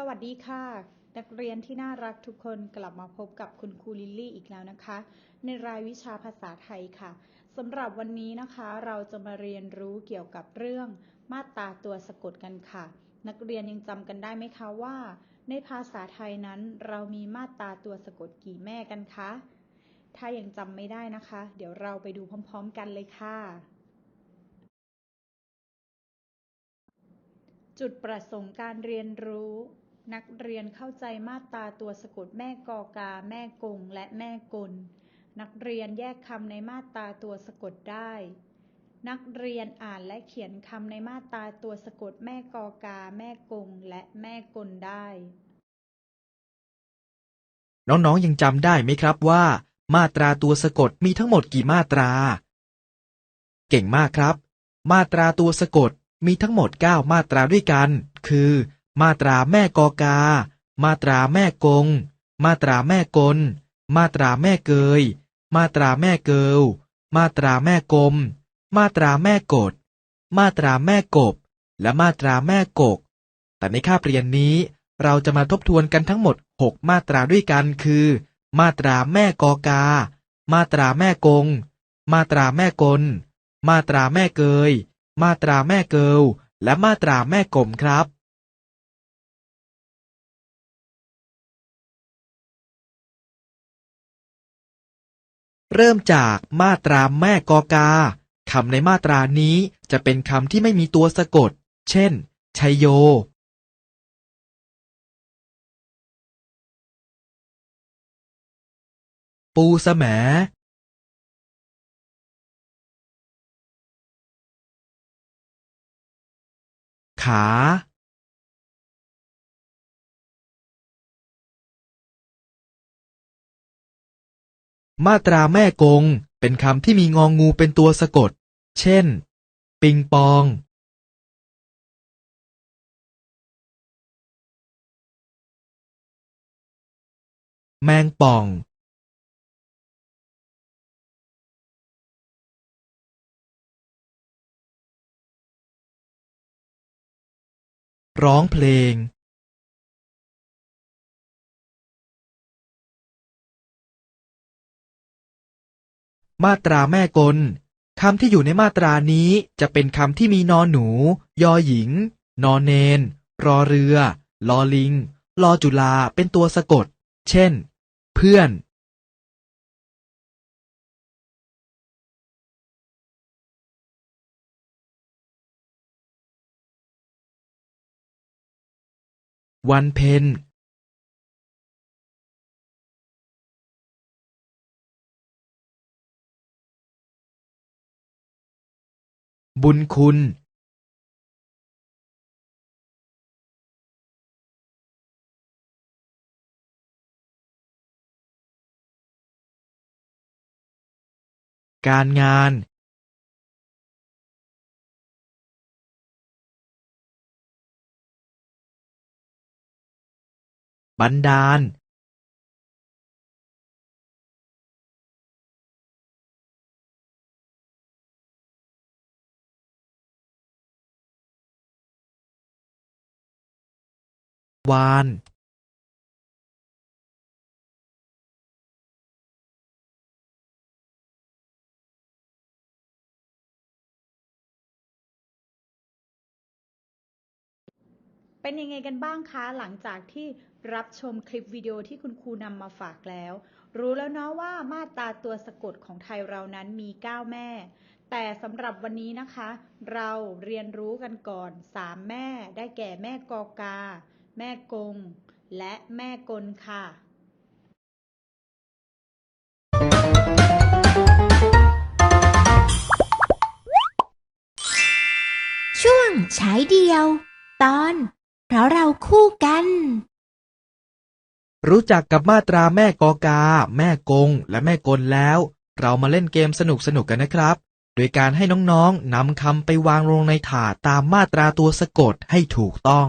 สวัสดีค่ะ นักเรียนที่น่ารักทุกคนกลับมาพบกับคุณครูลิลลี่อีกแล้วนะคะ ในรายวิชาภาษาไทยค่ะสำหรับวันนี้นะคะเราจะมาเรียนรู้เกี่ยวกับเรื่องมาตราตัวสะกดกันค่ะ นักเรียนยังจำกันได้ไหมคะว่า ในภาษาไทยนั้นเรามีมาตราตัวสะกดกี่แม่กันคะ ถ้ายังจำไม่ได้นะคะ เดี๋ยวเราไปดูพร้อม ๆ กันเลยค่ะจุดประสงค์การเรียนรู้ นักเรียนเข้าใจมาตราตัวสะกดแม่กอกา แม่กง และแม่กล นักเรียนแยกคำในมาตราตัวสะกดได้ นักเรียนอ่านและเขียนคำในมาตราตัวสะกดแม่กอกา แม่กง และแม่กลได้ น้องๆยังจำได้ไหมครับว่า มาตราตัวสะกดมีทั้งหมดกี่มาตรา เก่งมากครับ มาตราตัวสะกดมีทั้งหมด 9 มาตราด้วยกัน คือ มาตราแม่กอกา มาตราแม่กง มาตราแม่กล มาตราแม่เกย มาตราแม่เกิลมาตราแม่กลม มาตราแม่กด มาตราแม่กบ และมาตราแม่กก แต่ในคาบเรียนนี้ เราจะมาทบทวนกันทั้งหมด 6 มาตราด้วยกันคือ มาตราแม่กอกา มาตราแม่กง มาตราแม่กล มาตราแม่เกย มาตราแม่เกิลและมาตราแม่กลมครับ เริ่มจากมาตราแม่กอกาคำในมาตรานี้จะเป็นคำที่ไม่มีตัวสะกด เช่น ชัยโย ปูสแมขา มาตราแม่กง เป็นคำที่มีงองงูเป็นตัวสะกด เช่น ปิงปอง แมงป่อง ร้องเพลง มาตราแม่กลคำที่อยู่ในมาตรานี้จะเป็นคำที่มีนอหนู ยอหญิง นอเนน รอเรือ ลอลิง ลอจุลา เป็นตัวสะกด เช่น เพื่อน วันเพ็ญ บุญคุณการงาน บันดาล วานเป็นยังไงกันบ้างคะ หลังจากที่รับชมคลิปวิดีโอที่คุณครูนำมาฝากแล้ว รู้แล้วเนาะว่ามาตราตัวสะกดของไทยเรานั้นมี 9 แม่ แต่สำหรับวันนี้นะคะ เราเรียนรู้กันก่อน 3 แม่ได้แก่แม่กอกา แม่กง และแม่กลค่ะช่วงฉายเดียว ตอน เพราะเราคู่กัน รู้จักกับมาตราแม่กอกา แม่กง และแม่กลแล้ว เรามาเล่นเกมสนุกๆกันนะครับ โดยการให้น้องๆนำคำไปวางลงในถาดตามมาตราตัวสะกดให้ถูกต้อง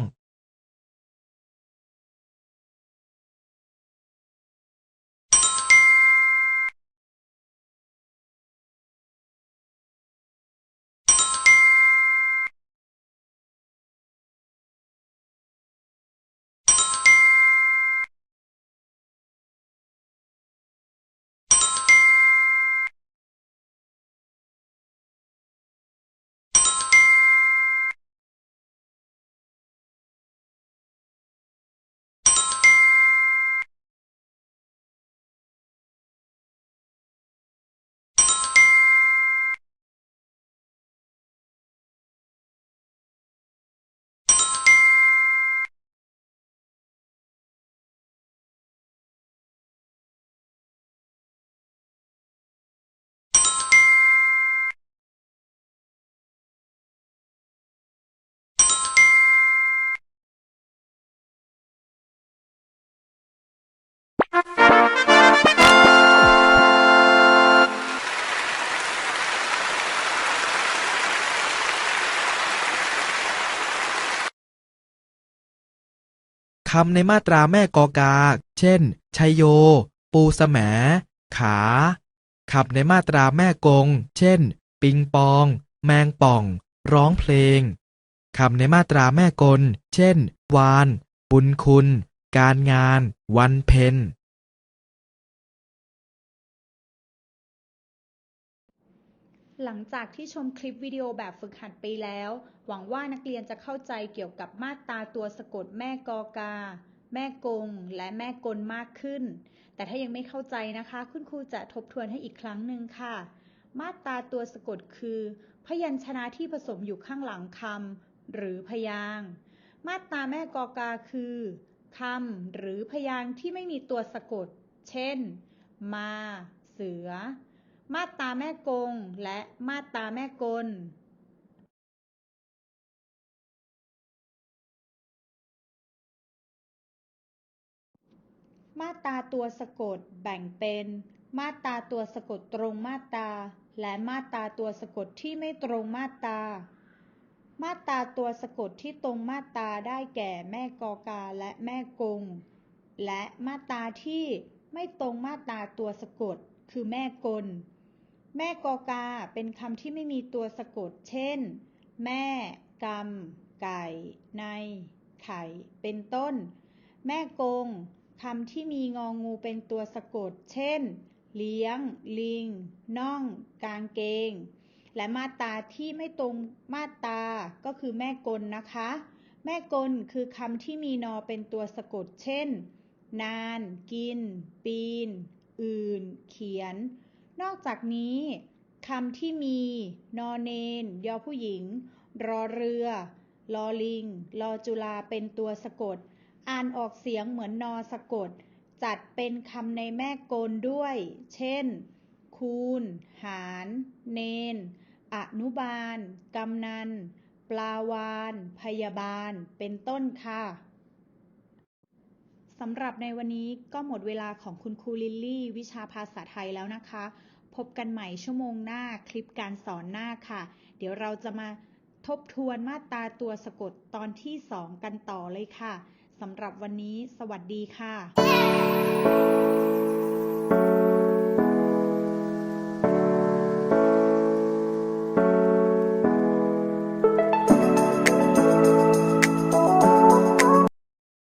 ำในมาตราแม่กอกา เช่น ชัยโย ปูสแสมขา ขับในมาตราแม่กง เช่น ปิงปอง แมงป่อง ร้องเพลงคำในมาตราแม่กล เช่น วาน บุญคุณ การงาน วันเพ็ญ หลังจากที่ชมคลิปวิดีโอแบบฝึกหัดไปแล้ว หวังว่านักเรียนจะเข้าใจเกี่ยวกับมาตราตัวสะกดแม่กอกา แม่กง และแม่กลมากขึ้น แต่ถ้ายังไม่เข้าใจนะคะ คุณครูจะทบทวนให้อีกครั้งหนึ่งค่ะ มาตราตัวสะกดคือ พยัญชนะที่ผสมอยู่ข้างหลังคำหรือพยางมาตราแม่กอกาคือคำหรือพยางที่ไม่มีตัวสะกด เช่น มา เสือ มาตราแม่กง และมาตราแม่กลมาตราตัวสะกดแบ่งเป็น มาตราตัวสะกดตรงมาตราและมาตราตัวสะกดที่ไม่ตรงมาตรามาตราตัวสะกดที่ตรงมาตราได้แก่แม่กอกาและแม่กง และมาตราที่ไม่ตรงมาตราตัวสะกดคือแม่กล แม่กอกาเป็นคำที่ไม่มีตัวสะกด เช่น แม่กำไก่ ใน ไข่ เป็นต้น แม่กงคำที่มีงองูเป็นตัวสะกด เช่น เลี้ยง ลิง น่อง กางเกง และมาตาที่ไม่ตรงมาตา ก็คือแม่กลนะคะ แม่กลคือคำที่มีนอเป็นตัวสะกด เช่น นาน กิน ปีน อื่น เขียน นอกจากนี้คำที่มีนอเนน ยอผู้หญิง รอเรือ ลอลิง ลอจุลาเป็นตัวสะกด อ่านออกเสียงเหมือนนอสะกด จัดเป็นคำในแม่กลด้วย เช่น คูณ หาร เนน อนุบาล กำนัน ปลาวาน พยาบาล เป็นต้นค่ะ สำหรับในวันนี้ก็หมดเวลาของคุณครูลิลลี่ วิชาภาษาไทยแล้วนะคะ พบกันใหม่ชั่วโมงหน้าคลิปการสอนหน้าค่ะ เดี๋ยวเราจะมาทบทวนมาตราตัวสะกดตอนที่สองกันต่อเลยค่ะสำหรับวันนี้ สวัสดีค่ะ